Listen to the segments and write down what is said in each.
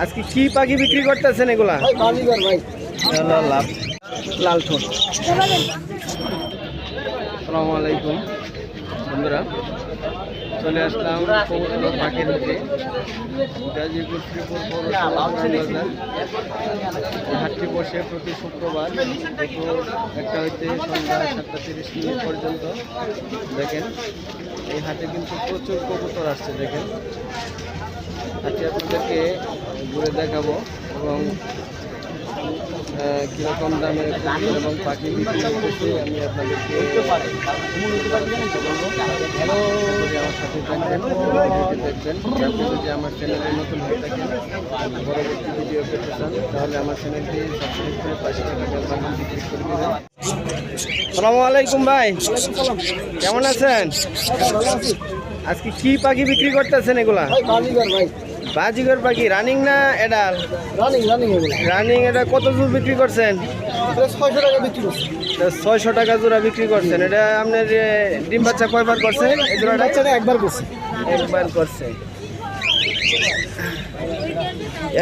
আজকে কি পাখি বিক্রি করতেছেন এগুলা? লাভ লাল ঠোঁট। আসসালামু আলাইকুম বন্ধুরা। চলে আসলাম পাখির হাটে গাজীপুর শ্রীপুর পৌরসভা বাজার। এই হাটটি বসে প্রতি শুক্রবার একটা হইতে সন্ধ্যা সাতটা তিরিশ মিনিট পর্যন্ত। দেখেন এই হাটে কিন্তু প্রচুর কবুতর আসছে দেখেন। হাটটি আপনাদেরকে ঘুরে দেখাবো এবং কীরকম দামের এবং পাখি বিক্রি করতেছে আমি আপনাদেরকে আমার সাথে থাকবেন। দেখবেন। আপনি যদি আমার চ্যানেলে নতুন হয়ে থাকেন পরবর্তী ভিডিও পেতে চান তাহলে আমার চ্যানেলটি সাবস্ক্রাইব করে পাশে থাকা বেল বাটনটি ক্লিক করে দেবেন। সালামু আলাইকুম ভাই। কেমন আছেন? আজকে কি পাখি বিক্রি করতেছেন এগুলা? ভাই। বাজিগর পাখি রানিং না এডাল রানিং রানিং রানিং এটা কত জোর বিক্রি করছেন? ছয়শো টাকা বিক্রি করছে। ছয়শো টাকা জোড়া বিক্রি করছেন। এটা আপনার ডিম বাচ্চা কয়বার করছে এই জোড়াটা? একবার করছে। একবার করছে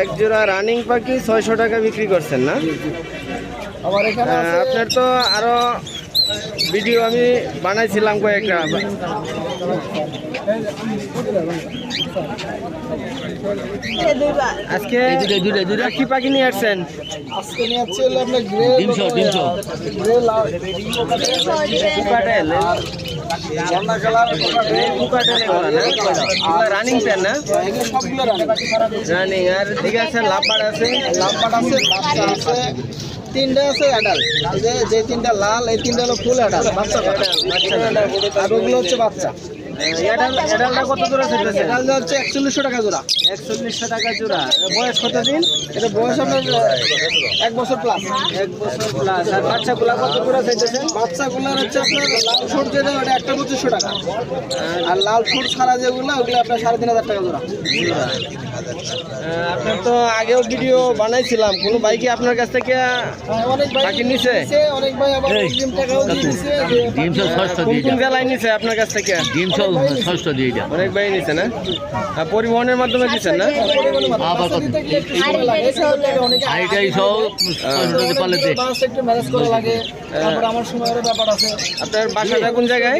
এক জোড়া রানিং পাখি ছয়শো টাকা বিক্রি করছেন না? এখানে আপনার তো আরও ভিডিও আমি বানাইছিলাম কয়েকটা। আজকে দুটা কি পাখি নিয়ে আসছেন। আজকে নিয়ে যাচ্ছে হলো আপনার গ্রে ডিমশো, ডিমশো। গ্রে লাল কুকাটেল। জান্না কালার কুকাটেল এগুলো না? রানিং প্যান না? এগুলো সবগুলো রানিং রানিং আর ঠিক আছে লাভবার আছে। আছে বাচ্চা আছে। তিনটা আছে অ্যাডাল্ট যে যে তিনটা লাল এই তিনটা হলো ফুল অ্যাডাল্ট বাচ্চা আর ওগুলো হচ্ছে বাচ্চা। এডালটা কত জোড়া ছেড়েছে? অ্যাডাল্ট হচ্ছে একচল্লিশশো টাকা জোড়া। একচল্লিশশো টাকা জোড়া। বয়স কত দিন? এটা বয়স আপনার এক বছর প্লাস এক বছর প্লাস আর বাচ্চাগুলা কত জোড়া চাইতেছেন বাচ্চাগুলোর হচ্ছে আপনার লাল যেটা ওটা একটা পঁচিশশো টাকা। আর লাল ছাড়া যেগুলো ওগুলো আপনার সাড়ে তিন হাজার টাকা জোড়া। আপনার তো আগেও ভিডিও বানাইছিলাম। কোনো বাইকে আপনার কাছ থেকে হ্যাঁ, বাকি নিছে? অনেক ভাই আবার টাকাও কোন কোন জেলায় নিছে আপনার কাছ থেকে? ষষ্ঠ দিয়ে অনেক ভাই নিছে না? আর পরিবহনের মাধ্যমে দিচ্ছেন না? আবার সহ দে। আপনার বাসাটা কোন জায়গায়?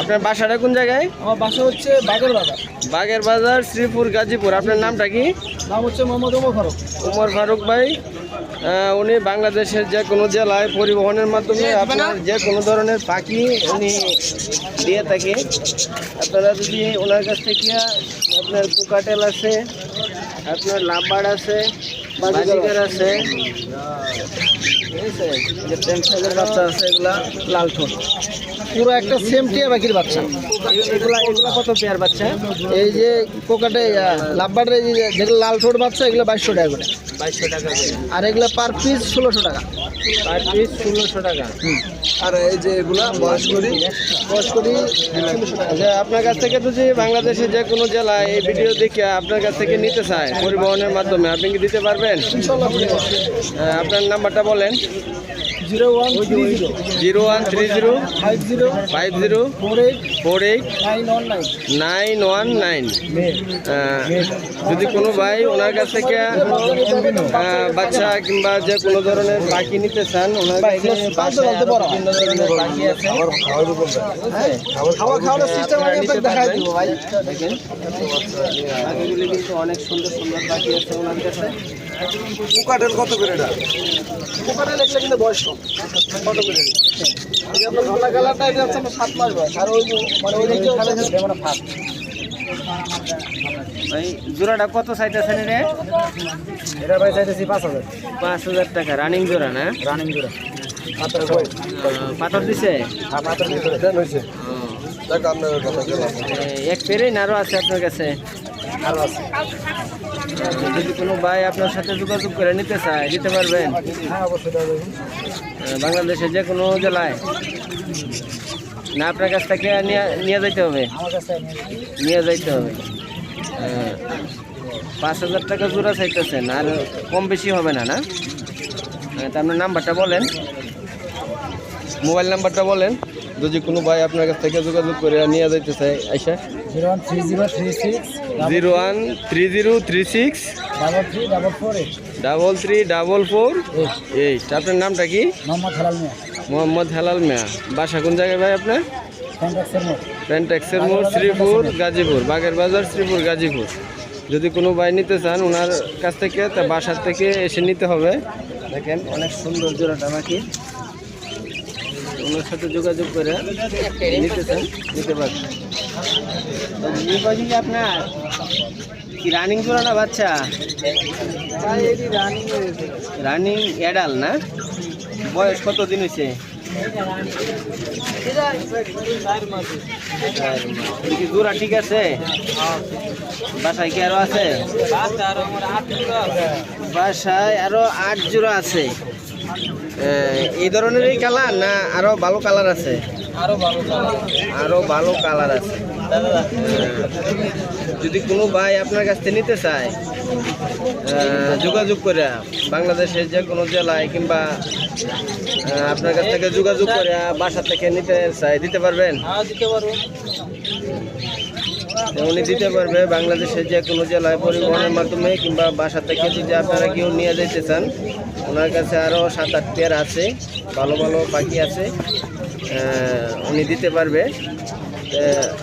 আপনার বাসাটা কোন জায়গায়? আমার বাসা হচ্ছে বাগের বাজার। বাগের বাজার শ্রীপুর গাজীপুর। আপনার নামটা কি? নাম হচ্ছে মোহাম্মদ ওমর ফারুক। উমর ফারুক ভাই। উনি বাংলাদেশের যে কোনো জেলায় পরিবহনের মাধ্যমে আপনার যে কোনো ধরনের পাখি উনি দিয়ে থাকে। আপনারা যদি ওনার কাছ থেকে আপনার কুকাটেল আছে আপনার লাম্বার আছে বাজিকার আছে। ঠিক আছে সাইজের বাচ্চা আছে এগুলা লাল ঠোঁট। পুরো একটা সেম টিয়া পাখির বাচ্চা। এগুলা এগুলা কত পেয়ার বাচ্চা? এই যে কোকাটে এই যে যেগুলো লাল ঠোঁট বাচ্চা এগুলো বাইশশো টাকা করে। বাইশশো টাকা আর এগুলো পার পিস ষোলোশো টাকা। পার পিস ষোলোশো টাকা। আর এই যে এগুলা বয়স করি বয়স করি আচ্ছা আপনার কাছ থেকে যদি বাংলাদেশের যে কোনো জেলায় এই ভিডিও দেখে আপনার কাছ থেকে নিতে চায় পরিবহনের মাধ্যমে আপনি কি দিতে পারবেন? আপনার নাম্বারটা বলেন। Zero one three zero. Zero one three zero five zero five zero four eight four eight nine one nine. Nine one nine. যদি কোনো ভাই ওনার কাছ থেকে বাচ্চা কিংবা যে কোনো ধরনের পাখি নিতে চান ওনার কাছে। বিভিন্ন ধরনের পাখি আছে। হ্যাঁ দেখেন। পাখিগুলি কিন্তু অনেক সুন্দর সুন্দর পাখি আছে ওনার কাছে। কোকাটেল কত করে এটা? কোকাটেল এগুলো কিন্তু বয়স কম। কত করে আপনার ঘটা কালারটা এটা হচ্ছে আমার সাত মাস বয়স। আর ওই মানে ওই দিকে হচ্ছে ফাঁক। ভাই জোড়াটা কত চাইতেছেন রে? এটা ভাই চাইতেছি পাঁচ হাজার। পাঁচ হাজার টাকা রানিং জোড়া না? রানিং জোড়া। পাথর দিছে? হ্যাঁ পাথর এক পেরেই নারও আছে আপনার কাছে। আরও আছে। যদি কোনো ভাই আপনার সাথে যোগাযোগ করে নিতে চায়, দিতে পারবেন। বাংলাদেশের যে কোনো জেলায়। না, আপনার কাছ থেকে নিয়ে যাইতে হবে। নিয়ে যাইতে হবে। পাঁচ হাজার টাকা জোড়া চাইতেছেন, আর কম বেশি হবে না না? তা আপনার নাম্বারটা বলেন। মোবাইল নাম্বারটা বলেন। যদি কোনো ভাই আপনার কাছ থেকে যোগাযোগ করে নিয়ে যাইতে চাই আইসা। Zero one three zero three six. Zero one three zero three six. Double three double four eight. Double three double four eight eight আপনার নামটা কি? মোহাম্মদ হেলাল মিয়া। মোহাম্মদ হেলাল মিয়া। বাসা কোন জায়গায় ভাই আপনার? মোট মোড়। শ্রীপুর গাজীপুর। বাগের বাজার শ্রীপুর গাজীপুর। যদি কোনো ভাই নিতে চান ওনার কাছ থেকে তা বাসার থেকে এসে নিতে হবে। দেখেন অনেক সুন্দর জোড়াটা নাকি। ওনার সাথে যোগাযোগ করে নিতে চান নিতে পারবেন। আপনার কি রানিং জোড়া না বাচ্চা? রানিং অ্যাডাল না? বয়স কত দিন হয়েছে? জোড়া ঠিক আছে? বাসায় কি আরও আছে। বাসায় আরও আট জোড়া আছে। এই ধরনেরই কালার না আরও ভালো কালার আছে? আরও ভালো আরও ভালো কালার আছে। যদি কোনো ভাই আপনার কাছ থেকে নিতে চায় যোগাযোগ করে বাংলাদেশের যে কোনো জেলায় কিংবা আপনার কাছ থেকে যোগাযোগ করে বাসা থেকে নিতে চায় দিতে পারবেন? হ্যাঁ দিতে পারব। তো উনি দিতে পারবে বাংলাদেশের যে কোনো জেলায় পরিবহনের মাধ্যমে কিংবা বাসা থেকে যদি আপনারা কেউ নিয়ে যেতে চান ওনার কাছে আরও সাত আট পেয়ার আছে ভালো ভালো পাখি আছে উনি দিতে পারবে।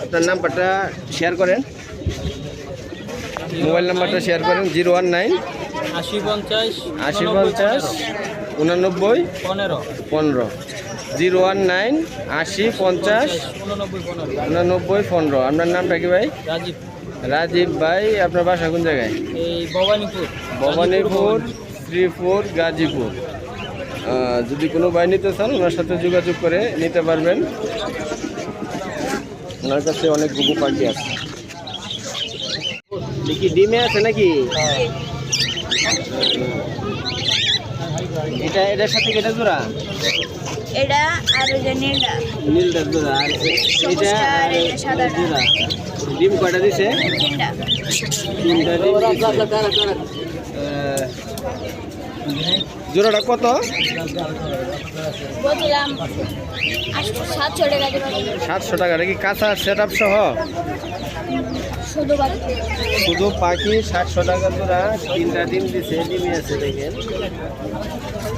আপনার নাম্বারটা শেয়ার করেন। মোবাইল নাম্বারটা শেয়ার করেন জিরো ওয়ান নাইন আশি পঞ্চাশ আশি পঞ্চাশ উনানব্বই পনেরো। পনেরো। জিরো ওয়ান নাইন আশি পঞ্চাশ উননব্বই পনেরো। আপনার নামটা কি ভাই? রাজীব। রাজীব ভাই আপনার বাসা কোন জায়গায়? ভবানীপুর। ভবানীপুর শ্রীপুর গাজীপুর। যদি কোনো ভাই নিতে চান ওনার সাথে যোগাযোগ করে নিতে পারবেন। ওনার কাছে অনেক গুবু পাখি আছে। দেখি ডিমে আছে নাকি? এটা এটার সাথে এটা জোড়া? এটা আর ওই যে নীলটা নীলটা আর এটা আর সাদাটা। ডিম কয়টা দিছে? তিনটা। তিনটা ডিম জোড়াটা কত? বলছিলাম সাতশো টাকা। নাকি কাঁচা সেট আপ সহ? শুধু পাখি সাতশো টাকা জোড়া তিনটা ডিম দিছে ডিমই আছে দেখেন।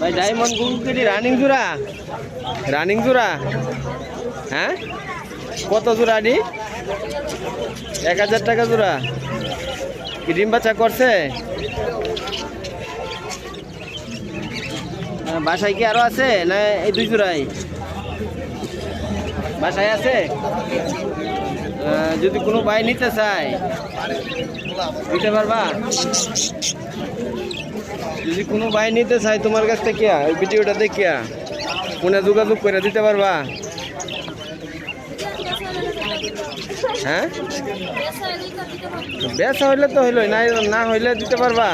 ভাই, ডায়মন্ড গুগলি রানিং জোড়া? রানিং জোড়া? হ্যাঁ? কত জোড়া ডি এক হাজার টাকা জোড়া। কি ডিম বাচ্চা করছে? বাসায় কি আরও আছে না এই দুই জোড়াই? বাসায় আছে? যদি কোনো ভাই নিতে চায়, দিতে পারবা? যদি কোনো ভাই নিতে চায় তোমার কাছ থেকে ওই ভিডিওটা দেখিয়া ফোনে যোগাযোগ করে দিতে পারবা। হ্যাঁ? বেচা হইলে তো হইল না না হইলে দিতে পারবা।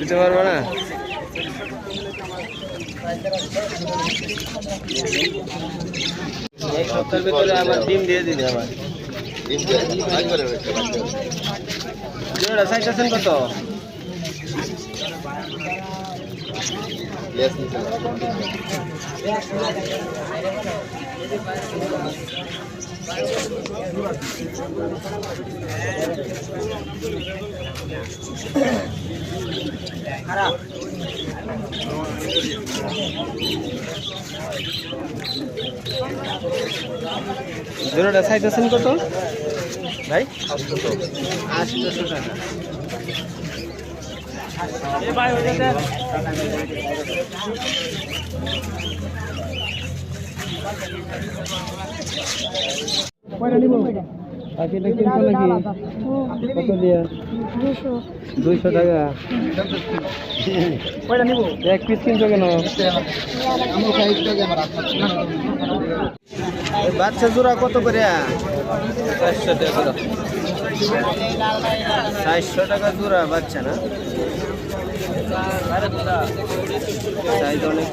দিতে পারবা না? এক সপ্তাহের ভিতরে আবার ডিম দিয়ে দিবে আবার। জোড়া সাইজ আছেন কত? জোড়াটা সাইজ আছেন কত? ভাই? আটশোশো টাকা। পাখিটা কিনছো নাকি কত দিয়া দুইশো টাকা এক পিস কিনছো কেন বাচ্চা জোড়া কত করে? চারশো টাকা চারশো টাকা জোড়া বাচ্চা না? সাইজ অনেক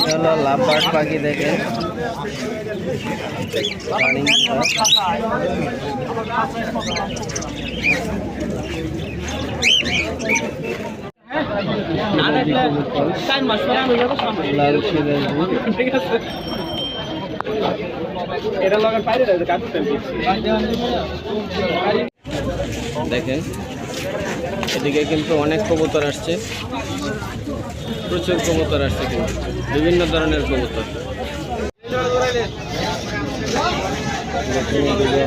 চলো লাভবার্ড পাখি দেখে। লাল দেখেন, এদিকে কিন্তু অনেক কবুতর আসছে। প্রচুর কবুতর আসছে কিন্তু, বিভিন্ন ধরনের কবুতর। দেখেন এদিকে